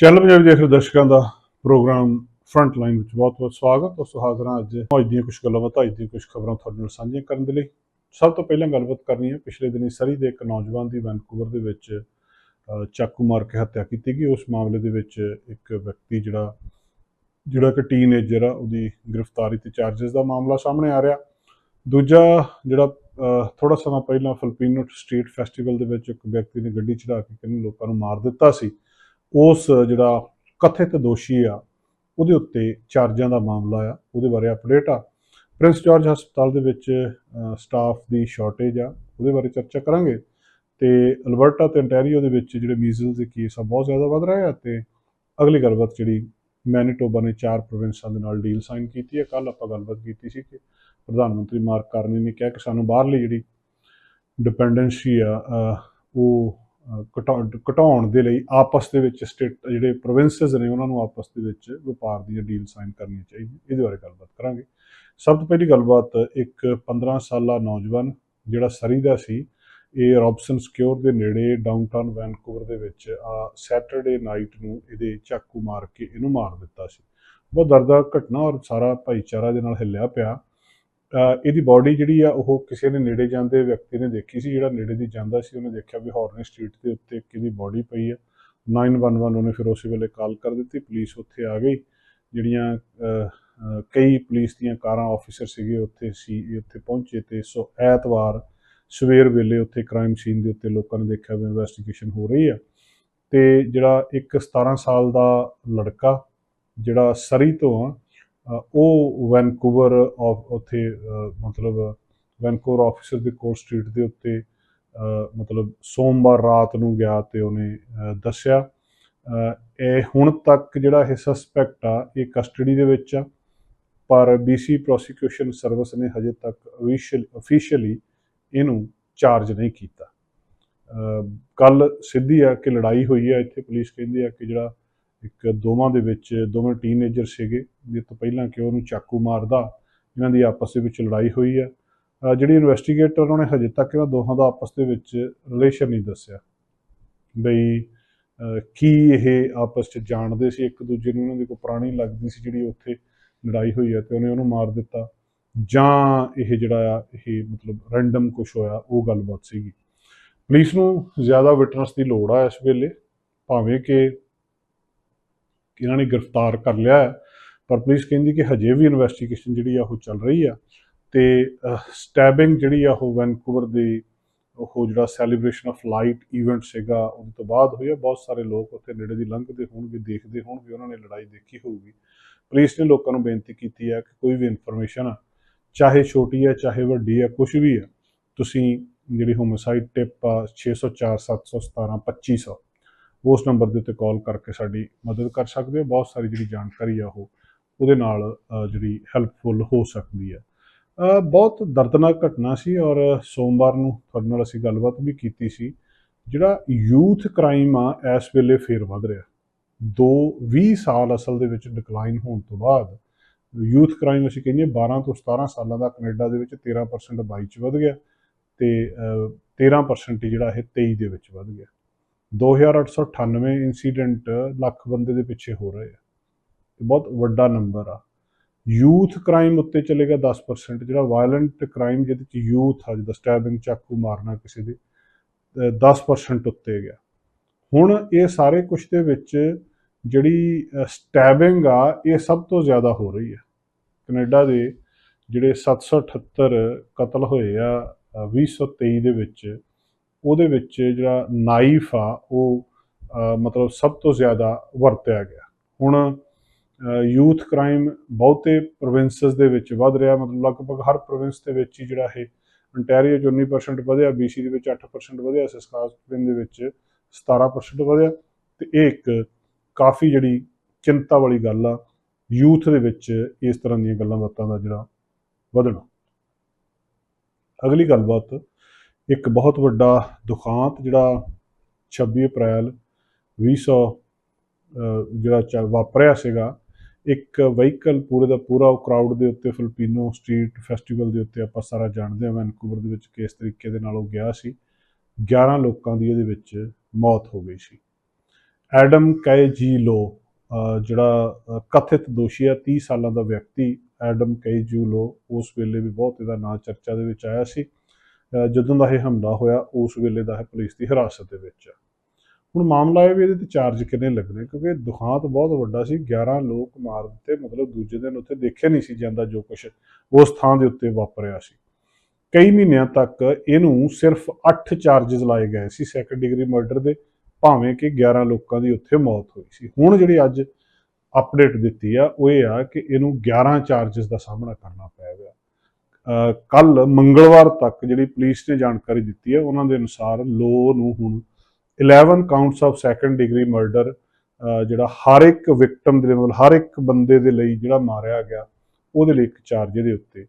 Channel Punjabi ਦੇਖ ਰਹੇ ਦਰਸ਼ਕਾਂ ਦਾ ਪ੍ਰੋਗਰਾਮ ਫਰੰਟ ਲਾਈਨ ਵਿੱਚ ਬਹੁਤ-ਬਹੁਤ ਸਵਾਗਤ ਉਸ ਹਾਜ਼ਰਾਂ ਅੱਜ ਅੱਜ ਦੀਆਂ ਕੁਝ ਗੱਲਾਂ ਬਾਤਾਂ, ਅੱਜ ਦੀਆਂ ਕੁਝ ਖਬਰਾਂ ਤੁਹਾਡੇ ਨਾਲ ਸਾਂਝੀਆਂ ਕਰਨ ਦੇ ਲਈ। ਸਭ ਤੋਂ ਪਹਿਲਾਂ ਗੱਲਬਾਤ ਕਰਨੀ ਹੈ, ਪਿਛਲੇ ਦਿਨੀ ਸਰੀ ਦੇ ਇੱਕ ਨੌਜਵਾਨ ਦੀ ਵੈਨਕੂਵਰ ਦੇ ਵਿੱਚ ਚਾਕੂ ਮਾਰ ਕੇ ਹੱਤਿਆ ਕੀਤੀ ਗਈ। ਉਸ ਮਾਮਲੇ ਦੇ ਵਿੱਚ ਇੱਕ ਵਿਅਕਤੀ ਜਿਹੜਾ ਜਿਹੜਾ ਕਿ ਟੀਨੇਜਰ ਆ, ਉਹਦੀ ਗ੍ਰਿਫਤਾਰੀ ਤੇ ਚਾਰजेस ਦਾ ਮਾਮਲਾ ਸਾਹਮਣੇ ਆ ਰਿਹਾ। ਦੂਜਾ ਜਿਹੜਾ ਥੋੜਾ ਸਮਾਂ ਪਹਿਲਾਂ ਫਿਲਪੀਨੋ ਸਟਰੀਟ ਫੈਸਟੀਵਲ ਦੇ ਵਿੱਚ ਇੱਕ ਵਿਅਕਤੀ ਨੇ ਗੱਡੀ ਚੜਾ ਕੇ ਕਿੰਨੇ ਲੋਕਾਂ ਨੂੰ ਮਾਰ ਦਿੱਤਾ ਸੀ ਉਸ ਜਿਹੜਾ ਕਥਿਤ ਦੋਸ਼ੀ ਆ, ਉਹਦੇ ਉੱਤੇ ਚਾਰਜਾਂ ਦਾ ਮਾਮਲਾ ਆ, ਉਹਦੇ ਬਾਰੇ ਅਪਡੇਟ ਆ। ਪ੍ਰਿੰਸ ਜਾਰਜ ਹਸਪਤਾਲ ਦੇ ਵਿੱਚ ਸਟਾਫ ਦੀ ਸ਼ਾਰਟੇਜ ਆ, ਉਹਦੇ ਬਾਰੇ ਚਰਚਾ ਕਰਾਂਗੇ। ਤੇ ਅਲਬਰਟਾ ਤੇ ਅੰਟੈਰੀਓ ਦੇ ਵਿੱਚ ਜਿਹੜੇ ਮੀਜ਼ਲਸ ਦੇ ਕੇਸ ਆ, ਬਹੁਤ ਜ਼ਿਆਦਾ ਵੱਧ ਰਹੇ ਆ ਤੇ ਅਗਲੀ ਗੱਲਬਾਤ ਜਿਹੜੀ ਮੈਨੀਟੋਬਾ ਨੇ ਚਾਰ ਪ੍ਰੋਵਿੰਸਾਂ ਦੇ ਨਾਲ ਡੀਲ ਸਾਈਨ ਕੀਤੀ ਹੈ ਕੱਲ ਆਪਾਂ ਗੱਲਬਾਤ ਕੀਤੀ ਸੀ ਕਿ ਪ੍ਰਧਾਨ ਮੰਤਰੀ ਮਾਰਕ ਕਾਰਨੀ ਨੇ ਕਿਹਾ ਕਿ ਸਾਨੂੰ ਬਾਹਰਲੀ ਜਿਹੜੀ ਡਿਪੈਂਡੈਂਸੀ ਆ ਉਹ ਘਟਾਉਣ ਦੇ ਲਈ ਆਪਸ ਦੇ ਵਿੱਚ ਸਟੇਟ ਜਿਹੜੇ ਪ੍ਰੋਵਿੰਸਸ ਨੇ ਉਹਨਾਂ ਨੂੰ ਆਪਸ ਦੇ ਵਿੱਚ ਵਪਾਰ ਦੀਆਂ ਡੀਲ ਸਾਈਨ ਕਰਨੀਆਂ ਚਾਹੀਦੀਆਂ। ਇਹਦੇ ਬਾਰੇ ਗੱਲਬਾਤ ਕਰਾਂਗੇ। ਸਭ ਤੋਂ ਪਹਿਲੀ ਗੱਲਬਾਤ, ਇੱਕ 15 ਸਾਲਾ ਨੌਜਵਾਨ ਜਿਹੜਾ ਸਰੀ ਦਾ ਸੀ, ਇਹ ਰੌਬਸਨ ਸਕਿਉਰ ਦੇ ਨੇੜੇ ਡਾਊਨਟਾਊਨ ਵੈਨਕੂਵਰ ਦੇ ਵਿੱਚ ਆ ਸੈਟਰਡੇ ਨਾਈਟ ਨੂੰ ਇਹਦੇ ਚਾਕੂ ਮਾਰ ਕੇ ਇਹਨੂੰ ਮਾਰ ਦਿੱਤਾ ਸੀ। ਬਹੁਤ ਦਰਦਨਾਕ ਘਟਨਾ ਔਰ ਸਾਰਾ ਭਾਈਚਾਰਾ ਦੇ ਨਾਲ ਹਿੱਲਿਆ ਪਿਆ। ਇਹਦੀ ਬਾਡੀ ਜਿਹੜੀ ਆ, ਉਹ ਕਿਸੇ ਨੇ ਨੇੜੇ ਜਾਂਦੇ ਵਿਅਕਤੀ ਨੇ ਦੇਖੀ ਸੀ, ਜਿਹੜਾ ਨੇੜੇ ਦੀ ਜਾਂਦਾ ਸੀ, ਉਹਨੇ ਦੇਖਿਆ ਵੀ ਹਾਰਨੇ ਸਟਰੀਟ ਦੇ ਉੱਤੇ ਇੱਕ ਇਹਦੀ ਬਾਡੀ ਪਈ ਆ। 911 ਉਹਨੇ ਫਿਰ ਉਸੇ ਵੇਲੇ ਕਾਲ ਕਰ ਦਿੱਤੀ ਪੁਲਿਸ ਉੱਥੇ ਆ ਗਈ। ਜਿਹੜੀਆਂ ਕਈ ਪੁਲਿਸ ਦੀਆਂ ਕਾਰਾਂ ਆਫੀਸਰ ਸੀਗੇ ਉੱਥੇ ਸੀ ਇਹ ਉੱਥੇ ਪਹੁੰਚੇ ਤੇ ਸੋ ਐਤਵਾਰ ਸਵੇਰ ਵੇਲੇ ਉੱਥੇ ਕ੍ਰਾਈਮ ਸੀਨ ਦੇ ਉੱਤੇ ਲੋਕਾਂ ਨੇ ਦੇਖਿਆ ਵੀ ਇਨਵੈਸਟੀਗੇਸ਼ਨ ਹੋ ਰਹੀ ਆ। ਤੇ ਜਿਹੜਾ ਇੱਕ 17 ਸਾਲ ਦਾ ਲੜਕਾ, ਜਿਹੜਾ ਸਰੀ ਤੋਂ ਆ ਉਹ ਵੈਨਕੂਵਰ ਆਫ ਉੱਥੇ ਮਤਲਬ, ਵੈਨਕੂਵਰ ਆਫਿਸਰ ਦੇ ਕੋਲ ਸਟਰੀਟ ਦੇ ਉੱਤੇ ਮਤਲਬ ਸੋਮਵਾਰ ਰਾਤ ਨੂੰ ਗਿਆ ਤੇ ਉਹਨੇ ਦੱਸਿਆ। ਇਹ ਹੁਣ ਤੱਕ ਜਿਹੜਾ ਇਹ ਸਸਪੈਕਟ ਆ, ਇਹ ਕਸਟਡੀ ਦੇ ਵਿੱਚ ਆ। ਪਰ BC ਪ੍ਰੋਸੀਕਿਊਸ਼ਨ ਸਰਵਿਸ ਨੇ ਹਜੇ ਤੱਕ ਅਫੀਸ਼ੀਅਲੀ ਇਹਨੂੰ ਚਾਰਜ ਨਹੀਂ ਕੀਤਾ। ਕੱਲ ਸਿੱਧੀ ਆ ਕਿ ਲੜਾਈ ਹੋਈ ਆ, ਇੱਥੇ ਪੁਲਿਸ ਕਹਿੰਦੀ ਆ ਕਿ ਜਿਹੜਾ ਇੱਕ ਦੋਵਾਂ ਦੇ ਵਿੱਚ, ਦੋਵੇਂ ਟੀਨੇਜਰ ਸੀਗੇ। ਜਿਸ ਤੋਂ ਪਹਿਲਾਂ ਕਿ ਉਹਨੂੰ ਚਾਕੂ ਮਾਰਦਾ, ਇਹਨਾਂ ਦੀ ਆਪਸ ਦੇ ਵਿੱਚ ਲੜਾਈ ਹੋਈ ਆ। ਜਿਹੜੀ ਇਨਵੈਸਟੀਗੇਟਰ ਉਹਨਾਂ ਨੇ ਹਜੇ ਤੱਕ ਇਹਨਾਂ ਦੋਹਾਂ ਦਾ ਆਪਸ ਦੇ ਵਿੱਚ ਰਿਲੇਸ਼ਨ ਨਹੀਂ ਦੱਸਿਆ। ਬਈ ਕੀ ਇਹ ਆਪਸ 'ਚ ਜਾਣਦੇ ਸੀ? ਇੱਕ ਦੂਜੇ ਨੂੰ ਉਹਨਾਂ ਦੀ ਕੋਈ ਪੁਰਾਣੀ ਲੱਗਦੀ ਸੀ ਜਿਹੜੀ ਉੱਥੇ ਲੜਾਈ ਹੋਈ ਹੈ ਤੇ ਉਹਨੇ ਉਹਨੂੰ ਮਾਰ ਦਿੱਤਾ। ਜਾਂ ਇਹ ਜਿਹੜਾ ਆ, ਇਹ ਮਤਲਬ ਰੈਂਡਮ ਕੁਝ ਹੋਇਆ, ਉਹ ਗੱਲਬਾਤ ਸੀਗੀ। ਪੁਲਿਸ ਨੂੰ ਜ਼ਿਆਦਾ ਵਿਟਨੈਸ ਦੀ ਲੋੜ ਆ ਇਸ ਵੇਲੇ, ਭਾਵੇਂ ਕਿ ਇਹਨਾਂ ਨੇ ਗ੍ਰਿਫਤਾਰ ਕਰ ਲਿਆ ਹੈ। ਪਰ ਪੁਲਿਸ ਕਹਿੰਦੀ ਕਿ ਹਜੇ ਵੀ ਇਨਵੈਸਟੀਗੇਸ਼ਨ ਜਿਹੜੀ ਆ ਉਹ ਚੱਲ ਰਹੀ ਆ ਤੇ ਸਟੈਬਿੰਗ ਜਿਹੜੀ ਆ ਉਹ ਵੈਨਕੂਵਰ ਦੀ ਉਹ ਜਿਹੜਾ ਸੈਲੀਬ੍ਰੇਸ਼ਨ ਆਫ ਲਾਈਟ ਇਵੈਂਟ ਸੀਗਾ, ਉਹਦੇ ਤੋਂ ਬਾਅਦ ਹੋਇਆ ਬਹੁਤ ਸਾਰੇ ਲੋਕ ਉੱਥੇ ਨੇੜੇ ਦੀ ਲੰਘਦੇ ਹੋਣਗੇ, ਦੇਖਦੇ ਹੋਣਗੇ, ਉਹਨਾਂ ਨੇ ਲੜਾਈ ਦੇਖੀ ਹੋਊਗੀ। ਪੁਲਿਸ ਨੇ ਲੋਕਾਂ ਨੂੰ ਬੇਨਤੀ ਕੀਤੀ ਹੈ ਕਿ ਕੋਈ ਵੀ ਇਨਫੋਰਮੇਸ਼ਨ ਆ, ਚਾਹੇ ਛੋਟੀ ਹੈ ਚਾਹੇ ਵੱਡੀ ਹੈ ਕੁਝ ਵੀ ਹੈ ਤੁਸੀਂ ਜਿਹੜੀ ਹੋਮਿਸਾਈਡ ਟਿਪ ਆ 604 717 2500 ਉਸ ਨੰਬਰ ਦੇ ਉੱਤੇ ਕਾਲ ਕਰਕੇ ਸਾਡੀ ਮਦਦ ਕਰ ਸਕਦੇ ਹੋ। ਬਹੁਤ ਸਾਰੀ ਜਿਹੜੀ ਜਾਣਕਾਰੀ ਆ ਉਹ ਉਹਦੇ ਨਾਲ ਜਿਹੜੀ ਹੈਲਪਫੁਲ ਹੋ ਸਕਦੀ ਹੈ ਬਹੁਤ ਦਰਦਨਾਕ ਘਟਨਾ ਸੀ ਔਰ ਸੋਮਵਾਰ ਨੂੰ ਤੁਹਾਡੇ ਨਾਲ ਅਸੀਂ ਗੱਲਬਾਤ ਵੀ ਕੀਤੀ ਸੀ। ਜਿਹੜਾ ਯੂਥ ਕ੍ਰਾਈਮ ਆ ਇਸ ਵੇਲੇ ਫੇਰ ਵੱਧ ਰਿਹਾ। ਦੋ 20 ਸਾਲ ਅਸਲ ਦੇ ਵਿੱਚ ਡਿਕਲਾਈਨ ਹੋਣ ਤੋਂ ਬਾਅਦ ਯੂਥ ਕ੍ਰਾਈਮ ਅਸੀਂ ਕਹਿੰਦੇ ਹਾਂ 12 ਤੋਂ 17 ਸਾਲਾਂ ਦਾ ਕੈਨੇਡਾ ਦੇ ਵਿੱਚ 13% 22 ਚ ਵਧ ਗਿਆ ਤੇ ਅ, 13% ਹੀ ਜਿਹੜਾ ਇਹ 23 ਦੇ ਵਿੱਚ ਵਧ ਗਿਆ। 2898 ਇਨਸੀਡੈਂਟ ਲੱਖ ਬੰਦੇ ਦੇ ਪਿੱਛੇ ਹੋ ਰਹੇ ਆ। ਇਹ ਬਹੁਤ ਵੱਡਾ ਨੰਬਰ ਆ। ਯੂਥ ਕ੍ਰਾਈਮ ਉੱਤੇ ਚਲੇਗਾ 10% ਜਿਹੜਾ ਵਾਇਲੈਂਟ ਕ੍ਰਾਈਮ ਜਿਹਦੇ ਚ ਯੂਥ ਆ ਜਿਹਦਾ ਸਟੈਬਿੰਗ ਚਾਕੂ ਮਾਰਨਾ ਕਿਸੇ ਦੇ ਅਹ 10% ਉੱਤੇ ਗਿਆ। ਹੁਣ ਇਹ ਸਾਰੇ ਕੁਝ ਦੇ ਵਿੱਚ ਜਿਹੜੀ ਸਟੈਬਿੰਗ ਆ ਇਹ ਸਭ ਤੋਂ ਜ਼ਿਆਦਾ ਹੋ ਰਹੀ ਹੈ ਕੈਨੇਡਾ ਦੇ ਜਿਹੜੇ 778 ਕਤਲ ਹੋਏ ਆ ਅ, 2023 ਦੇ ਵਿੱਚ ਉਹਦੇ ਵਿੱਚ ਜਿਹੜਾ ਨਾਈਫ ਆ, ਉਹ ਮਤਲਬ ਸਭ ਤੋਂ ਜ਼ਿਆਦਾ ਵਰਤਿਆ ਗਿਆ। ਹੁਣ ਯੂਥ ਕ੍ਰਾਈਮ ਬਹੁਤੇ ਪ੍ਰੋਵਿੰਸਸ ਦੇ ਵਿੱਚ ਵੱਧ ਰਿਹਾ, ਮਤਲਬ ਲਗਭਗ ਹਰ ਪ੍ਰੋਵਿੰਸ ਦੇ ਵਿੱਚ ਹੀ ਜਿਹੜਾ ਇਹ ontario 'ਚ 19% ਵਧਿਆ BC ਦੇ ਵਿੱਚ 8% ਵਧਿਆ ਸਸਕਾਚੁਅਨ ਦੇ ਵਿੱਚ 17% ਵਧਿਆ। ਤੇ ਇਹ ਇੱਕ ਕਾਫੀ ਜਿਹੜੀ ਚਿੰਤਾ ਵਾਲੀ ਗੱਲ ਆ ਯੂਥ ਦੇ ਵਿੱਚ ਇਸ ਤਰ੍ਹਾਂ ਦੀਆਂ ਗੱਲਾਂ ਬਾਤਾਂ ਦਾ ਜਿਹੜਾ ਵਧਣਾ। ਅਗਲੀ ਗੱਲਬਾਤ ਇੱਕ ਬਹੁਤ ਵੱਡਾ ਦੁਖਾਂਤ ਜਿਹੜਾ 26 ਅਪ੍ਰੈਲ 2000 ਅਹ, ਜਿਹੜਾ ਚ ਵਾਪਰਿਆ ਸੀਗਾ, ਇੱਕ ਵਹੀਕਲ ਪੂਰੇ ਦਾ ਪੂਰਾ ਉਹ ਕਰਾਊਡ ਦੇ ਉੱਤੇ ਫਿਲਪੀਨੋ ਸਟਰੀਟ ਫੈਸਟੀਵਲ ਦੇ ਉੱਤੇ ਆਪਾਂ ਸਾਰਾ ਜਾਣਦੇ ਹਾਂ ਵੈਨਕੂਵਰ ਦੇ ਵਿੱਚ ਕਿਸ ਤਰੀਕੇ ਦੇ ਨਾਲ ਉਹ ਗਿਆ ਸੀ। 11 ਲੋਕਾਂ ਦੀ ਇਹਦੇ ਵਿੱਚ ਮੌਤ ਹੋ ਗਈ ਸੀ। ਐਡਮ ਕੈ ਜੀ ਲੋ ਜਿਹੜਾ ਕਥਿਤ ਦੋਸ਼ੀ ਆ 30 ਸਾਲਾਂ ਦਾ ਵਿਅਕਤੀ ਐਡਮ ਕੈ ਜੀ ਲੋ ਉਸ ਵੇਲੇ ਵੀ ਬਹੁਤ ਇਹਦਾ ਨਾਂ ਚਰਚਾ ਦੇ ਵਿੱਚ ਆਇਆ ਸੀ। ਜਦੋਂ ਦਾ ਇਹ ਹਮਲਾ ਹੋਇਆ, ਉਸ ਵੇਲੇ ਦਾ ਹੈ ਪੁਲਿਸ ਦੀ ਹਿਰਾਸਤ ਦੇ ਵਿੱਚ ਹੈ ਹੁਣ ਮਾਮਲਾ ਇਹ ਵੀ ਇਹਦੇ ਤੇ ਚਾਰਜ ਕਿੰਨੇ ਲੱਗਣੇ, ਕਿਉਂਕਿ ਦੁਖਾਂਤ ਬਹੁਤ ਵੱਡਾ ਸੀ। 11 ਲੋਕ ਮਾਰ ਦਿੱਤੇ, ਮਤਲਬ ਦੂਜੇ ਦਿਨ ਉੱਥੇ ਦੇਖਿਆ ਨਹੀਂ ਸੀ ਜਾਂਦਾ ਜੋ ਕੁਛ ਉਸ ਥਾਂ ਦੇ ਉੱਤੇ ਵਾਪਰਿਆ ਸੀ। ਕਈ ਮਹੀਨਿਆਂ ਤੱਕ ਇਹਨੂੰ ਸਿਰਫ 8 ਚਾਰजेस ਲਾਏ ਗਏ ਸੀ ਸੈਕੰਡ ਡਿਗਰੀ ਮਰਡਰ ਦੇ, ਭਾਵੇਂ ਕਿ 11 ਲੋਕਾਂ ਦੀ ਉੱਥੇ ਮੌਤ ਹੋਈ ਸੀ। ਹੁਣ ਜਿਹੜੀ ਅੱਜ ਅਪਡੇਟ ਦਿੱਤੀ ਆ, ਉਹ ਇਹ ਆ ਕਿ ਇਹਨੂੰ 11 ਚਾਰजेस ਦਾ ਸਾਹਮਣਾ ਕਰਨਾ ਪੈ ਗਿਆ। ਕੱਲ ਮੰਗਲਵਾਰ ਤੱਕ ਜਿਹੜੀ ਪੁਲਿਸ ਨੇ ਜਾਣਕਾਰੀ ਦਿੱਤੀ ਹੈ, ਉਹਨਾਂ ਦੇ ਅਨੁਸਾਰ ਲੋ ਨੂੰ ਹੁਣ 11 counts of second degree murder ਜਿਹੜਾ ਹਰ ਇੱਕ ਵਿਕਟਮ ਦੇ ਮਤਲਬ ਹਰ ਇੱਕ ਬੰਦੇ ਦੇ ਲਈ ਜਿਹੜਾ ਮਾਰਿਆ ਗਿਆ, ਉਹਦੇ ਲਈ ਇੱਕ ਚਾਰਜ ਦੇ ਉੱਤੇ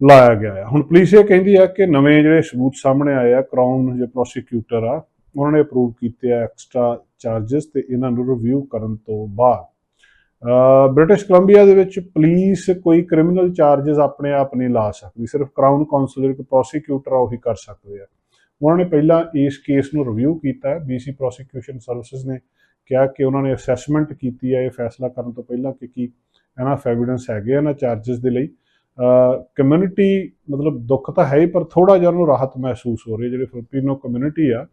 ਲਾਇਆ ਗਿਆ ਹੈ ਹੁਣ ਪੁਲਿਸ ਇਹ ਕਹਿੰਦੀ ਹੈ ਕਿ ਨਵੇਂ ਜਿਹੜੇ ਸਬੂਤ ਸਾਹਮਣੇ ਆਏ ਆ ਕ੍ਰਾਊਨ ਜੇ ਪ੍ਰੋਸੀਕਿਊਟਰ ਆ, ਉਹਨਾਂ ਨੇ ਅਪਰੂਵ ਕੀਤੇ ਆ ਐਕਸਟਰਾ ਚਾਰजेस ਤੇ ਇਹਨਾਂ ਨੂੰ ਰਿਵਿਊ ਕਰਨ ਤੋਂ ਬਾਅਦ। ਬ੍ਰਿਟਿਸ਼ ਕੋਲੰਬੀਆ ਦੇ ਵਿੱਚ ਪੁਲਿਸ ਕੋਈ ਕ੍ਰਿਮੀਨਲ ਚਾਰजेस ਆਪਣੇ ਆਪ ਨਹੀਂ ਲਾ ਸਕਦੀ, ਸਿਰਫ ਕ੍ਰਾਊਨ ਕਾਉਂਸਲਰ ਤੇ ਪ੍ਰੋਸੀਕਿਊਟਰ ਆ, ਉਹੀ ਕਰ ਸਕਦੇ ਆ। ਉਹਨਾਂ ਨੇ ਪਹਿਲਾਂ ਇਸ ਕੇਸ ਨੂੰ ਰਿਵਿਊ ਕੀਤਾ ਹੈ ਬੀਸੀ ਪ੍ਰੋਸੀਕਿਊਸ਼ਨ ਸਰਵਿਸਿਜ਼ ਨੇ ਕਿਹਾ ਕਿ ਉਹਨਾਂ ਨੇ ਅਸੈਸਮੈਂਟ ਕੀਤੀ ਹੈ ਇਹ ਫੈਸਲਾ ਕਰਨ ਤੋਂ ਪਹਿਲਾਂ ਕਿ ਕੀ ਇਹਨਾਂ ਐਵੀਡੈਂਸ ਹੈਗੇ ਇਹਨਾਂ ਚਾਰजेस ਦੇ ਲਈ। ਕਮਿਊਨਿਟੀ ਮਤਲਬ ਦੁੱਖ ਤਾਂ ਹੈ ਹੀ, ਪਰ ਥੋੜਾ ਜਿਹਾ ਉਹਨੂੰ ਰਾਹਤ ਮਹਿਸੂਸ ਹੋ ਰਹੀ ਜਿਹੜੇ ਫਿਲਪੀਨੋ ਕਮਿਊਨਿਟੀ ਆ,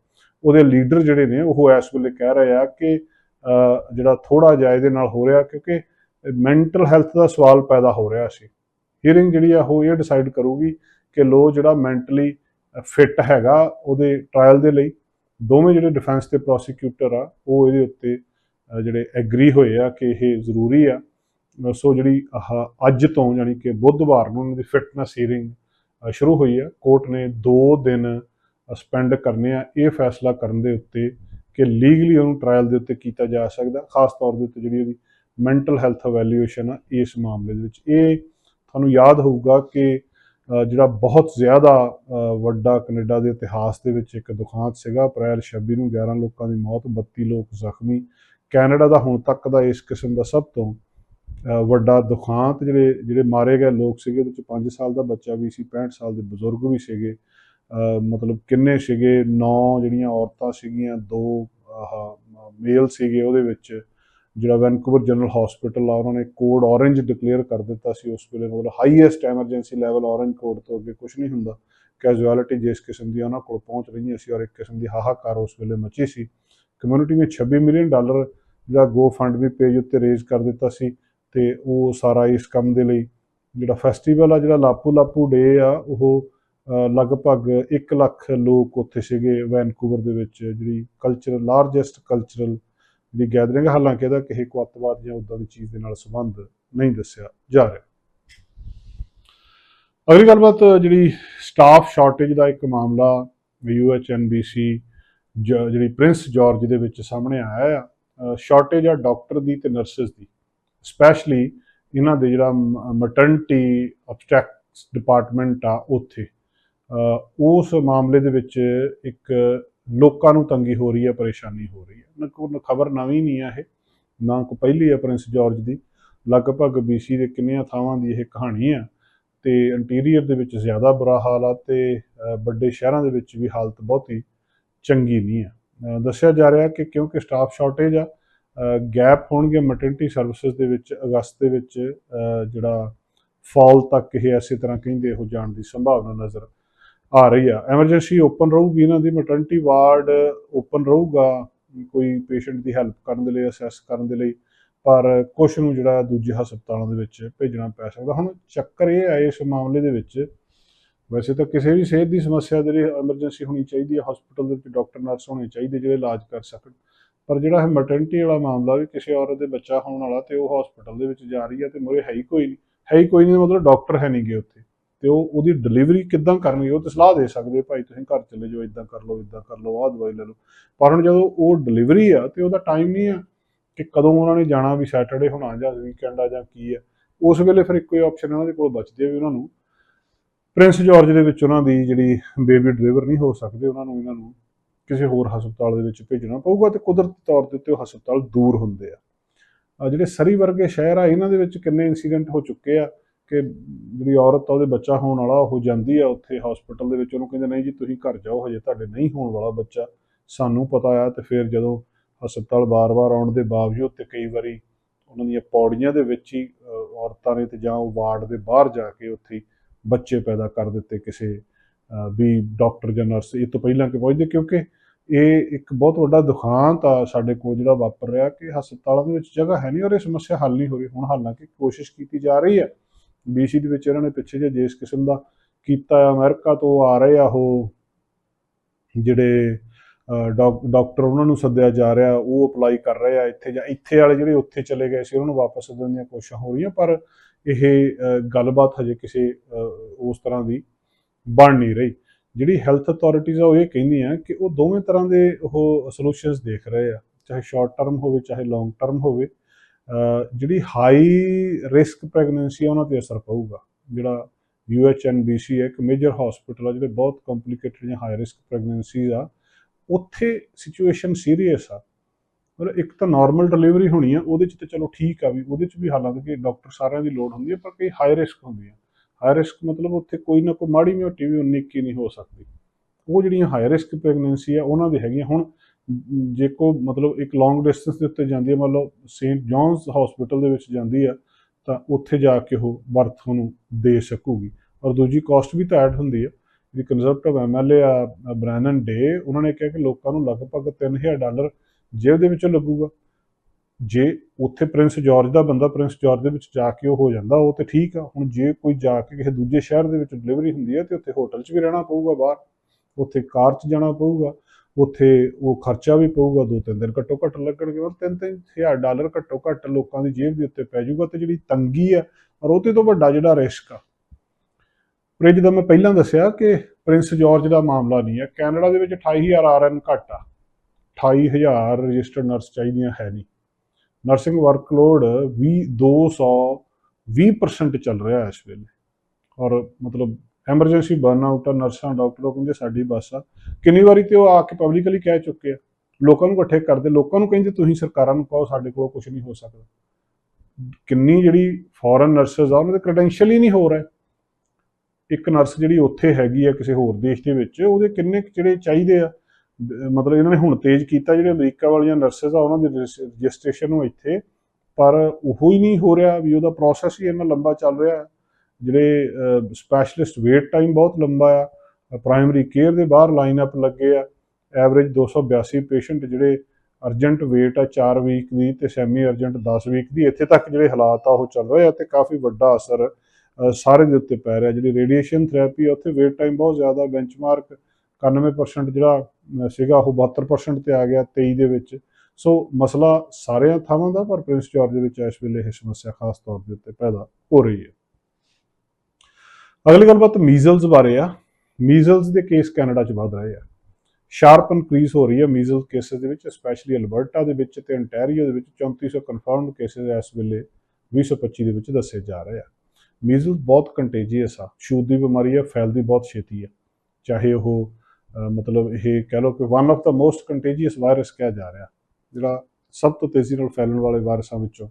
ਉਹਦੇ ਲੀਡਰ ਜਿਹੜੇ ਨੇ, ਉਹ ਇਸ ਵੇਲੇ ਕਹਿ ਰਹੇ ਆ ਕਿ ਜਿਹੜਾ ਥੋੜਾ ਜਿਹਾ ਇਹਦੇ ਨਾਲ ਹੋ ਰਿਹਾ ਕਿਉਂਕਿ ਮੈਂਟਲ ਹੈਲਥ ਦਾ ਸਵਾਲ ਪੈਦਾ ਹੋ ਰਿਹਾ ਸੀ। ਹੀਅਰਿੰਗ ਜਿਹੜੀ ਆ ਉਹ ਇਹ ਡਿਸਾਈਡ ਕਰੂਗੀ ਕਿ ਲੋ ਜਿਹੜਾ ਮੈਂਟਲੀ ਫਿੱਟ ਹੈਗਾ ਉਹਦੇ ਟ੍ਰਾਇਲ ਦੇ ਲਈ ਦੋਵੇਂ ਜਿਹੜੇ ਡਿਫੈਂਸ ਤੇ ਪ੍ਰੋਸੀਕਿਊਟਰ ਆ, ਉਹ ਇਹਦੇ ਉੱਤੇ ਜਿਹੜੇ ਐਗਰੀ ਹੋਏ ਆ ਕਿ ਇਹ ਜ਼ਰੂਰੀ ਆ। ਸੋ ਜਿਹੜੀ ਆਹ ਅੱਜ ਤੋਂ ਯਾਨੀ ਕਿ ਬੁੱਧਵਾਰ ਨੂੰ ਉਹਨਾਂ ਦੀ ਫਿਟਨੈਸ ਹੀਅਰਿੰਗ ਸ਼ੁਰੂ ਹੋਈ ਆ। ਕੋਰਟ ਨੇ 2 ਦਿਨ ਸਪੈਂਡ ਕਰਨੇ ਆ। ਇਹ ਫੈਸਲਾ ਕਰਨ ਦੇ ਉੱਤੇ ਕਿ ਲੀਗਲੀ ਉਹਨੂੰ ਟ੍ਰਾਇਲ ਦੇ ਉੱਤੇ ਕੀਤਾ ਜਾ ਸਕਦਾ, ਖਾਸ ਤੌਰ ਦੇ ਉੱਤੇ ਜਿਹੜੀ ਉਹਦੀ ਮੈਂਟਲ ਹੈਲਥ ਅਵੈਲਿਊਏਸ਼ਨ ਆ, ਇਸ ਮਾਮਲੇ ਦੇ ਵਿੱਚ। ਇਹ ਤੁਹਾਨੂੰ ਯਾਦ ਹੋਊਗਾ ਕਿ ਜਿਹੜਾ ਬਹੁਤ ਜ਼ਿਆਦਾ ਵੱਡਾ ਕੈਨੇਡਾ ਦੇ ਇਤਿਹਾਸ ਦੇ ਵਿੱਚ ਇੱਕ ਦੁਖਾਂਤ ਸੀਗਾ, ਅਪ੍ਰੈਲ 26 ਨੂੰ 11 ਲੋਕਾਂ ਦੀ ਮੌਤ 32 ਲੋਕ ਜ਼ਖਮੀ। ਕੈਨੇਡਾ ਦਾ ਹੁਣ ਤੱਕ ਦਾ ਇਸ ਕਿਸਮ ਦਾ ਸਭ ਤੋਂ ਵੱਡਾ ਦੁਖਾਂਤ ਜਿਹੜੇ ਜਿਹੜੇ ਮਾਰੇ ਗਏ ਲੋਕ ਸੀਗੇ, ਉਹਦੇ ਵਿੱਚ 5 ਸਾਲ ਦਾ ਬੱਚਾ ਵੀ ਸੀ 65 ਸਾਲ ਦੇ ਬਜ਼ੁਰਗ ਵੀ ਸੀਗੇ। ਮਤਲਬ ਕਿੰਨੇ ਸੀਗੇ? 9 ਜਿਹੜੀਆਂ ਔਰਤਾਂ ਸੀਗੀਆਂ, ਦੋ ਮੇਲ ਸੀਗੇ ਉਹਦੇ ਵਿੱਚ, ਜਿਹੜਾ ਵੈਨਕੂਵਰ ਜਨਰਲ ਹਸਪੀਟਲ ਆ, ਉਹਨਾਂ ਨੇ ਕੋਡ ਔਰੇਂਜ ਡਿਕਲੇਅਰ ਕਰ ਦਿੱਤਾ ਸੀ ਉਸ ਵੇਲੇ। ਮਤਲਬ highest emergency level orange code ਤੋਂ ਅੱਗੇ ਕੁਝ ਨਹੀਂ ਹੁੰਦਾ। ਕੈਜੁਅਲਿਟੀ ਜਿਸ ਕਿਸਮ ਦੀ ਉਹਨਾਂ ਕੋਲ ਪਹੁੰਚ ਰਹੀਆਂ ਸੀ ਔਰ ਇੱਕ ਕਿਸਮ ਦੀ ਹਾਹਾਕਾਰ ਉਸ ਵੇਲੇ ਮਚੀ ਸੀ। ਕਮਿਊਨਿਟੀ ਨੇ 26 ਮਿਲੀਅਨ ਡਾਲਰ ਜਿਹੜਾ ਗੋ ਫੰਡ ਵੀ ਪੇਜ ਉੱਤੇ ਰੇਜ਼ ਕਰ ਦਿੱਤਾ ਸੀ ਤੇ ਉਹ ਸਾਰਾ ਇਸ ਕੰਮ ਦੇ ਲਈ ਜਿਹੜਾ ਫੈਸਟੀਵਲ ਆ, ਜਿਹੜਾ ਲਾਪੂ ਲਾਪੂ ਡੇ ਆ, ਉਹ ਲਗਭਗ 1 ਲੱਖ ਲੋਕ ਉੱਥੇ ਸੀਗੇ ਵੈਨਕੂਵਰ ਦੇ ਵਿੱਚ, ਜਿਹੜੀ ਕਲਚਰਲ ਲਾਰਜੈਸਟ ਕਲਚਰਲ ਦੀ ਗੈਦਰਿੰਗ ਹਾਲਾਂਕਿ ਇਹਦਾ ਕਿਸੇ ਕੋ ਅੱਤਵਾਦ ਜਾਂ ਉਦਾਂ ਦੀ ਚੀਜ਼ ਦੇ ਨਾਲ ਸੰਬੰਧ ਨਹੀਂ ਦੱਸਿਆ ਜਾ ਰਿਹਾ। ਅਗਲੀ ਗੱਲਬਾਤ, ਜਿਹੜੀ ਸਟਾਫ ਸ਼ਾਰਟੇਜ ਦਾ ਇੱਕ ਮਾਮਲਾ ਯੂਐਚਐਨਬੀਸੀ ਜਿਹੜੀ ਪ੍ਰਿੰਸ ਜਾਰਜ ਦੇ ਵਿੱਚ ਸਾਹਮਣੇ ਆਇਆ ਆ ਸ਼ਾਰਟੇਜ ਆ ਡਾਕਟਰ ਦੀ ਤੇ ਨਰਸਸ ਦੀ। ਸਪੈਸ਼ਲੀ ਇਹਨਾਂ ਦੇ ਜਿਹੜਾ ਮਟਰਨਿਟੀ ਅਬਸਟ੍ਰੈਕਟਸ ਡਿਪਾਰਟਮੈਂਟ ਆ, ਉੱਥੇ। ਉਸ ਮਾਮਲੇ ਦੇ ਵਿੱਚ ਇੱਕ ਲੋਕਾਂ ਨੂੰ ਤੰਗੀ ਹੋ ਰਹੀ ਹੈ, ਪਰੇਸ਼ਾਨੀ ਹੋ ਰਹੀ ਹੈ। ਨਾ ਕੋਈ ਖਬਰ ਨਵੀਂ ਨਹੀਂ ਹੈ ਇਹ, ਨਾ ਕੋ ਪਹਿਲੀ ਹੈ ਪ੍ਰਿੰਸ ਜਾਰਜ ਦੀ। ਲਗਭਗ BC ਦੇ ਕਿੰਨੀਆਂ ਥਾਵਾਂ ਦੀ ਇਹ ਕਹਾਣੀ ਆ ਤੇ ਇੰਟੀਰੀਅਰ ਦੇ ਵਿੱਚ ਜ਼ਿਆਦਾ ਬੁਰਾ ਹਾਲ ਆ ਤੇ ਵੱਡੇ ਸ਼ਹਿਰਾਂ ਦੇ ਵਿੱਚ ਵੀ ਹਾਲਤ ਬਹੁਤੀ ਚੰਗੀ ਨਹੀਂ ਆ। ਦੱਸਿਆ ਜਾ ਰਿਹਾ ਕਿ ਕਿਉਂਕਿ ਸਟਾਫ ਸ਼ਾਰਟੇਜ ਆ ਗੈਪ ਹੋਣਗੇ ਮੈਟਰਨਿਟੀ ਸਰਵਿਸਿਜ਼ ਦੇ ਵਿੱਚ, ਅਗਸਤ ਦੇ ਵਿੱਚ ਜਿਹੜਾ ਫਾਲ ਤੱਕ ਇਹ ਇਸੇ ਤਰ੍ਹਾਂ ਕਹਿੰਦੇ ਹੋ ਜਾਣ ਦੀ ਸੰਭਾਵਨਾ ਨਜ਼ਰ ਆ ਰਹੀ ਆ। ਐਮਰਜੈਂਸੀ ਓਪਨ ਰਹੂਗੀ ਇਹਨਾਂ ਦੀ ਮੈਟਰਨਿਟੀ ਵਾਰਡ ਓਪਨ ਰਹੂਗਾ, ਕੋਈ ਪੇਸ਼ੈਂਟ ਦੀ ਹੈਲਪ ਕਰਨ ਦੇ ਲਈ ਅਸੈਸ ਕਰਨ ਦੇ ਲਈ, ਪਰ ਕੁਝ ਨੂੰ ਜਿਹੜਾ ਦੂਜੇ ਹਸਪਤਾਲਾਂ ਦੇ ਵਿੱਚ ਭੇਜਣਾ ਪੈ ਸਕਦਾ। ਹੁਣ ਚੱਕਰ ਇਹ ਹੈ ਇਸ ਮਾਮਲੇ ਦੇ ਵਿੱਚ ਵੈਸੇ ਤਾਂ ਕਿਸੇ ਵੀ ਸਿਹਤ ਦੀ ਸਮੱਸਿਆ ਦੇ ਲਈ ਐਮਰਜੈਂਸੀ ਹੋਣੀ ਚਾਹੀਦੀ ਹੈ ਹਸਪੀਟਲ ਦੇ ਵਿੱਚ ਡਾਕਟਰ ਨਰਸ ਹੋਣੇ ਚਾਹੀਦੇ ਜਿਹੜੇ ਇਲਾਜ ਕਰ ਸਕਣ। ਪਰ ਜਿਹੜਾ ਇਹ ਮੈਟਰਨਿਟੀ ਵਾਲਾ ਮਾਮਲਾ ਵੀ ਕਿਸੇ ਔਰਤ ਦੇ ਬੱਚਾ ਹੋਣ ਵਾਲਾ ਤੇ ਉਹ ਹਸਪੀਟਲ ਦੇ ਵਿੱਚ ਜਾ ਰਹੀ ਹੈ ਤੇ ਮੋਰੇ ਹੈ ਹੀ ਕੋਈ ਨਹੀਂ। ਹੈ ਹੀ ਕੋਈ ਨਹੀਂ, ਮਤਲਬ ਡਾਕਟਰ ਹੈ ਨਹੀਂਗੇ ਉੱਥੇ। ਤੇ ਉਹ ਉਹਦੀ ਡਿਲੀਵਰੀ ਕਿੱਦਾਂ ਕਰਨਗੇ, ਉਹ ਤੇ ਸਲਾਹ ਦੇ ਸਕਦੇ ਭਾਈ, ਤੁਸੀਂ ਘਰ ਚਲੇ ਜਾਓ ਇਦਾਂ ਕਰ ਲਓ ਇਦਾਂ ਕਰ ਲਓ, ਆਹ ਦਵਾਈ ਲੈ ਲਓ। ਪਰ ਹੁਣ ਜਦੋਂ ਉਹ ਡਿਲੀਵਰੀ ਆ ਤੇ ਉਹਦਾ ਟਾਈਮ ਨਹੀਂ ਆ ਕਿ ਕਦੋਂ ਉਹਨਾਂ ਨੇ ਜਾਣਾ ਵੀ ਸੈਟਰਡੇ ਹੋਣਾ ਜਾਂ ਵੀਕਐਂਡ ਆ ਜਾਂ, ਕੀ ਆ। ਉਸ ਵੇਲੇ ਫਿਰ ਇੱਕੋ ਹੀ ਆਪਸ਼ਨ ਉਹਨਾਂ ਦੇ ਕੋਲ ਬਚਦੀ ਆ ਵੀ ਉਹਨਾਂ ਨੂੰ ਪ੍ਰਿੰਸ ਜਾਰਜ ਦੇ ਵਿੱਚ ਉਹਨਾਂ ਦੀ ਜਿਹੜੀ ਬੇਬੀ ਡਿਲੀਵਰ ਨਹੀਂ ਹੋ ਸਕਦੇ, ਉਹਨਾਂ ਨੂੰ ਇਹਨਾਂ ਨੂੰ ਕਿਸੇ ਹੋਰ ਹਸਪਤਾਲ ਦੇ ਵਿੱਚ ਭੇਜਣਾ ਪਊਗਾ ਤੇ ਕੁਦਰਤੀ ਤੌਰ ਦੇ ਉੱਤੇ ਉਹ ਹਸਪਤਾਲ ਦੂਰ ਹੁੰਦੇ ਆ। ਆ ਜਿਹੜੇ ਸਰੀ ਵਰਗੇ ਸ਼ਹਿਰ ਆ, ਇਹਨਾਂ ਦੇ ਵਿੱਚ ਕਿੰਨੇ ਇਨਸੀਡੈਂਟ ਹੋ ਚੁੱਕੇ ਆ। ਕਿ ਜਿਹੜੀ ਔਰਤ ਆ, ਉਹਦੇ ਬੱਚਾ ਹੋਣ ਵਾਲਾ, ਉਹ ਜਾਂਦੀ ਆ ਉੱਥੇ ਹਸਪੀਟਲ ਦੇ ਵਿੱਚ। ਉਹਨੂੰ ਕਹਿੰਦੇ, ਨਹੀਂ ਜੀ, ਤੁਸੀਂ ਘਰ ਜਾਓ, ਹਜੇ ਤੁਹਾਡੇ ਨਹੀਂ ਹੋਣ ਵਾਲਾ ਬੱਚਾ। ਸਾਨੂੰ ਪਤਾ ਆ। ਤੇ ਫਿਰ ਜਦੋਂ ਹਸਪਤਾਲ ਬਾਰ-ਬਾਰ ਆਉਣ ਦੇ ਬਾਵਜੂਦ ਤੇ ਕਈ ਵਾਰੀ ਉਹਨਾਂ ਦੀਆਂ ਪੌੜੀਆਂ ਦੇ ਵਿੱਚ ਹੀ ਔਰਤਾਂ ਨੇ ਤੇ ਜਾਂ ਉਹ ਵਾਰਡ ਦੇ ਬਾਹਰ ਜਾ ਕੇ ਉੱਥੇ ਬੱਚੇ ਪੈਦਾ ਕਰ ਦਿੱਤੇ ਕਿਸੇ ਵੀ ਡਾਕਟਰ ਜਾਂ ਨਰਸ। ਇਹ ਤੋਂ ਪਹਿਲਾਂ ਕਿ ਪਹੁੰਚਦੇ, ਕਿਉਂਕਿ ਇਹ ਇੱਕ ਬਹੁਤ ਵੱਡਾ ਦੁਖਾਂਤ ਆ ਸਾਡੇ ਕੋਲ ਜਿਹੜਾ ਵਾਪਰ ਰਿਹਾ ਕਿ ਹਸਪਤਾਲਾਂ ਦੇ ਵਿੱਚ ਜਗ੍ਹਾ ਹੈ ਨਹੀਂ ਔਰ ਇਹ ਸਮੱਸਿਆ ਹੱਲ ਨਹੀਂ ਹੋ ਰਹੀ। ਹੁਣ ਹਾਲਾਂਕਿ ਕੋਸ਼ਿਸ਼ ਕੀਤੀ ਜਾ ਰਹੀ ਹੈ। ਬੀਸੀ ਦੇ ਵਿੱਚ ਇਹਨਾਂ ਨੇ ਪਿੱਛੇ ਜੇ ਜਿਸ ਕਿਸਮ ਦਾ ਕੀਤਾ ਅਮਰੀਕਾ ਤੋਂ ਆ ਰਹੇ ਆ ਉਹ ਜਿਹੜੇ ਡਾਕਟਰ ਉਹਨਾਂ ਨੂੰ ਸੱਦਿਆ ਜਾ ਰਿਹਾ, ਉਹ ਅਪਲਾਈ ਕਰ ਰਹੇ ਆ ਇੱਥੇ ਜਾਂ ਇੱਥੇ ਵਾਲੇ ਜਿਹੜੇ ਉੱਥੇ ਚਲੇ ਗਏ ਸੀ, ਉਹਨਾਂ ਨੂੰ ਵਾਪਸ ਸੱਦਣ ਦੀਆਂ ਕੋਸ਼ਿਸ਼ਾਂ ਹੋ ਰਹੀਆਂ, ਪਰ ਇਹ ਗੱਲਬਾਤ ਹਜੇ ਕਿਸੇ ਉਸ ਤਰ੍ਹਾਂ ਦੀ ਬਣ ਨਹੀਂ ਰਹੀ। ਜਿਹੜੀ ਹੈਲਥ ਅਥਾਰਟੀਜ਼ ਆ, ਉਹ ਇਹ ਕਹਿੰਦੀਆਂ ਕਿ ਉਹ ਦੋਵੇਂ ਤਰ੍ਹਾਂ ਦੇ ਉਹ ਸੋਲੂਸ਼ਨਸ ਦੇਖ ਰਹੇ ਆ, ਚਾਹੇ ਸ਼ਾਰਟ ਟਰਮ ਹੋਵੇ, ਚਾਹੇ ਲੌਂਗ ਟਰਮ ਹੋਵੇ। ਜਿਹੜੀ ਹਾਈ ਰਿਸਕ ਪ੍ਰੈਗਨੈਂਸੀ ਆ, ਉਹਨਾਂ ਤੇ ਅਸਰ ਪਊਗਾ। ਜਿਹੜਾ ਯੂਐਚਐਨਬੀਸੀ ਹੈ ਇੱਕ ਮੇਜਰ ਹਸਪੀਟਲ ਆ, ਜਿਹੜੇ ਬਹੁਤ ਕੰਪਲਿਕੇਟਡ ਜਾਂ ਹਾਈ ਰਿਸਕ ਪ੍ਰੈਗਨੈਂਸੀ ਆ, ਉੱਥੇ ਸਿਚੁਏਸ਼ਨ ਸੀਰੀਅਸ ਆ। ਪਰ ਇੱਕ ਤਾਂ ਨਾਰਮਲ ਡਿਲੀਵਰੀ ਹੋਣੀ ਆ, ਉਹਦੇ ਚ ਤਾਂ ਚਲੋ ਠੀਕ ਆ ਵੀ, ਉਹਦੇ ਚ ਵੀ ਹਾਲਾਂਕਿ ਡਾਕਟਰ ਸਾਰਿਆਂ ਦੀ ਲੋੜ ਹੁੰਦੀ ਹੈ ਪਰ ਕਈ ਹਾਈ ਰਿਸਕ ਹੁੰਦੀ ਆ। ਹਾਈ ਰਿਸਕ ਮਤਲਬ ਉੱਥੇ ਕੋਈ ਨਾ ਕੋਈ ਮਾੜੀ ਮੋਟੀ ਵੀ 19 ਕੀ ਨਹੀਂ ਹੋ ਸਕਦੀ। ਉਹ ਜਿਹੜੀਆਂ ਹਾਈ ਰਿਸਕ ਪ੍ਰੈਗਨੈਂਸੀ ਆ, ਉਹਨਾਂ ਦੇ ਹੈਗੀਆਂ। ਹੁਣ ਜੇ ਕੋ ਮਤਲਬ ਇੱਕ ਲੌਂਗ ਡਿਸਟੈਂਸ ਦੇ ਉੱਤੇ ਜਾਂਦੀ ਹੈ, ਮੰਨ ਲਓ ਸੇਂਟ ਜੌਨਸ ਹਸਪੀਟਲ ਦੇ ਵਿੱਚ ਜਾਂਦੀ ਆ ਤਾਂ ਉੱਥੇ ਜਾ ਕੇ ਉਹ ਬਰਥ ਉਹਨੂੰ ਦੇ ਸਕੂਗੀ। ਔਰ ਦੂਜੀ ਕਾਸਟ ਵੀ ਤਾਂ ਐਡ ਹੁੰਦੀ ਆ ਜਿਹੜੀ ਕੰਜ਼ਰਵੇਟਿਵ ਐਮਐਲਏ ਆ ਬ੍ਰੈਨਨ ਡੇ ਉਹਨਾਂ ਨੇ ਕਿਹਾ ਕਿ ਲੋਕਾਂ ਨੂੰ ਲਗਭਗ 3000 ਡਾਲਰ ਜੇਬ ਦੇ ਵਿੱਚੋਂ ਲੱਗੂਗਾ। ਜੇ ਉੱਥੇ ਪ੍ਰਿੰਸ ਜਾਰਜ ਦਾ ਬੰਦਾ ਪ੍ਰਿੰਸ ਜਾਰਜ ਦੇ ਵਿੱਚ ਜਾ ਕੇ ਉਹ ਹੋ ਜਾਂਦਾ, ਉਹ ਤੇ ਠੀਕ ਆ। ਹੁਣ ਜੇ ਕੋਈ ਜਾ ਕੇ ਕਿਸੇ ਦੂਜੇ ਸ਼ਹਿਰ ਦੇ ਵਿੱਚ ਡਿਲੀਵਰੀ ਹੁੰਦੀ ਹੈ, ਤੇ ਉੱਥੇ ਹੋਟਲ 'ਚ ਵੀ ਰਹਿਣਾ ਪਊਗਾ, ਬਾਹਰ। ਉੱਥੇ ਕਾਰ 'ਚ ਜਾਣਾ ਪਊਗਾ। ਉੱਥੇ ਉਹ ਖਰਚਾ ਵੀ ਪਊਗਾ, ਦੋ ਤਿੰਨ ਦਿਨ ਘੱਟੋ ਘੱਟ ਲੱਗਣਗੇ ਔਰ ਤਿੰਨ ਤਿੰਨ ਹਜ਼ਾਰ ਡਾਲਰ ਘੱਟੋ ਘੱਟ ਲੋਕਾਂ ਦੀ ਜੇਬ ਦੇ ਉੱਤੇ ਪੈ ਜਾਊਗਾ ਤੇ ਜਿਹੜੀ ਤੰਗੀ ਆ ਔਰ ਉਹਦੇ ਤੋਂ ਵੱਡਾ ਜਿਹੜਾ ਰਿਸਕ ਆ। ਪਰ ਇਹ ਮੈਂ ਪਹਿਲਾਂ ਦੱਸਿਆ ਕਿ ਪ੍ਰਿੰਸ ਜਾਰਜ ਦਾ ਮਾਮਲਾ ਨਹੀਂ ਹੈ। ਕੈਨੇਡਾ ਦੇ ਵਿੱਚ 28000 ਆਰਐਨ ਘੱਟ ਆ। 28000 ਰਜਿਸਟਰਡ ਨਰਸ ਚਾਹੀਦੀਆਂ ਹੈ ਨਹੀਂ। ਨਰਸਿੰਗ ਵਰਕਲੋਡ 20 200 20% ਚੱਲ ਰਿਹਾ ਇਸ ਵੇਲੇ। ਔਰ ਮਤਲਬ ਐਮਰਜੈਂਸੀ ਬਰਨਆਊਟ ਆ ਨਰਸਾਂ ਡਾਕਟਰ ਉਹ ਕਹਿੰਦੇ ਸਾਡੀ ਬੱਸ ਆ। ਕਿੰਨੀ ਵਾਰੀ ਤੇ ਉਹ ਆ ਕੇ ਪਬਲਿਕਲੀ ਕਹਿ ਚੁੱਕੇ ਆ, ਲੋਕਾਂ ਨੂੰ ਇਕੱਠੇ ਕਰਦੇ, ਲੋਕਾਂ ਨੂੰ ਕਹਿੰਦੇ ਤੁਸੀਂ ਸਰਕਾਰਾਂ ਨੂੰ ਕਹੋ ਸਾਡੇ ਕੋਲ ਕੁਝ ਨਹੀਂ ਹੋ ਸਕਦਾ। ਕਿੰਨੀ ਜਿਹੜੀ ਫੋਰਨ ਨਰਸਸ ਆ, ਉਹਨਾਂ ਦੇ ਕ੍ਰੈਡੈਂਸ਼ੀਅਲ ਹੀ ਨਹੀਂ ਹੋ ਰਹੇ। ਇੱਕ ਨਰਸ ਜਿਹੜੀ ਉੱਥੇ ਹੈਗੀ ਆ ਕਿਸੇ ਹੋਰ ਦੇਸ਼ ਦੇ ਵਿੱਚ, ਉਹਦੇ ਕਿੰਨੇ ਕੁ ਜਿਹੜੇ ਚਾਹੀਦੇ ਆ, ਮਤਲਬ ਇਹਨਾਂ ਨੇ ਹੁਣ ਤੇਜ਼ ਕੀਤਾ ਜਿਹੜੇ ਅਮਰੀਕਾ ਵਾਲੀਆਂ ਨਰਸਸ ਆ, ਉਹਨਾਂ ਦੀ ਰਜਿਸਟ੍ਰੇਸ਼ਨ ਨੂੰ ਇੱਥੇ, ਪਰ ਉਹ ਹੀ ਨਹੀਂ ਹੋ ਰਿਹਾ ਵੀ ਉਹਦਾ ਪ੍ਰੋਸੈਸ ਹੀ ਇੰਨਾ ਲੰਬਾ ਚੱਲ ਰਿਹਾ। ਹੈ। ਜਿਹੜੇ ਸਪੈਸ਼ਲਿਸਟ ਵੇਟ ਟਾਈਮ ਬਹੁਤ ਲੰਬਾ ਆ ਪ੍ਰਾਇਮਰੀ ਕੇਅਰ ਦੇ ਬਾਹਰ ਲਾਈਨ ਅਪ ਲੱਗੇ ਆ ਐਵਰੇਜ 282 ਪੇਸ਼ੈਂਟ ਜਿਹੜੇ ਅਰਜੈਂਟ ਵੇਟ ਆ 4 ਵੀਕ ਦੀ ਤੇ ਸੈਮੀ ਅਰਜੈਂਟ 10 ਵੀਕ ਦੀ ਇੱਥੇ ਤੱਕ ਜਿਹੜੇ ਹਾਲਾਤ ਆ ਉਹ ਚੱਲ ਰਹੇ ਆ ਤੇ ਕਾਫੀ ਵੱਡਾ ਅਸਰ ਅ, ਸਾਰੇ ਦੇ ਉੱਤੇ ਪੈ ਰਿਹਾ। ਜਿਹੜੀ ਰੇਡੀਏਸ਼ਨ ਥੈਰੇਪੀ ਆ ਉੱਥੇ ਵੇਟ ਟਾਈਮ ਬਹੁਤ ਜ਼ਿਆਦਾ ਬੈਂਚਮਾਰਕ 91% ਜਿਹੜਾ ਸੀਗਾ ਉਹ 72% ਤੇ ਆ ਗਿਆ 23 ਦੇ ਵਿੱਚ। ਸੋ ਮਸਲਾ ਸਾਰਿਆਂ ਥਾਵਾਂ ਦਾ ਪਰ ਪ੍ਰਿੰਸ ਜਾਰਜ ਦੇ ਵਿੱਚ ਇਸ ਵੇਲੇ ਇਹ ਸਮੱਸਿਆ ਖਾਸ ਤੌਰ ਦੇ ਉੱਤੇ ਪੈਦਾ ਹੋ ਰਹੀ ਹੈ। ਅਗਲੀ ਗੱਲਬਾਤ ਮੀਜ਼ਲਸ ਬਾਰੇ ਆ। ਮੀਜ਼ਲਸ ਦੇ ਕੇਸ ਕੈਨੇਡਾ 'ਚ ਵੱਧ ਰਹੇ ਆ। ਸ਼ਾਰਪ ਇਨਕਰੀਜ਼ ਹੋ ਰਹੀ ਹੈ ਮੀਜ਼ਲ ਕੇਸਿਸ ਦੇ ਵਿੱਚ ਸਪੈਸ਼ਲੀ ਅਲਬਰਟਾ ਦੇ ਵਿੱਚ ਤੇ ontario ਦੇ ਵਿੱਚ। 3400 ਕਨਫਰਮਡ ਕੇਸਿਸ ਇਸ ਵੇਲੇ 2025 ਦੇ ਵਿੱਚ ਦੱਸੇ ਜਾ ਰਹੇ ਆ। ਮੀਜ਼ਲ ਬਹੁਤ ਕੰਟੇਜੀਅਸ ਆ। ਛੂਤ ਦੀ ਬਿਮਾਰੀ ਆ ਫੈਲਦੀ ਬਹੁਤ ਛੇਤੀ ਆ। ਚਾਹੇ ਉਹ ਮਤਲਬ ਇਹ ਕਹਿ ਲਓ ਕਿ ਵਨ ਆਫ ਦਾ ਮੋਸਟ ਕੰਟੇਜੀਅਸ ਵਾਇਰਸ ਕਿਹਾ ਜਾ ਰਿਹਾ। ਜਿਹੜਾ ਸਭ ਤੋਂ ਤੇਜ਼ੀ ਨਾਲ ਫੈਲਣ ਵਾਲੇ ਵਾਇਰਸਾਂ ਵਿੱਚੋਂ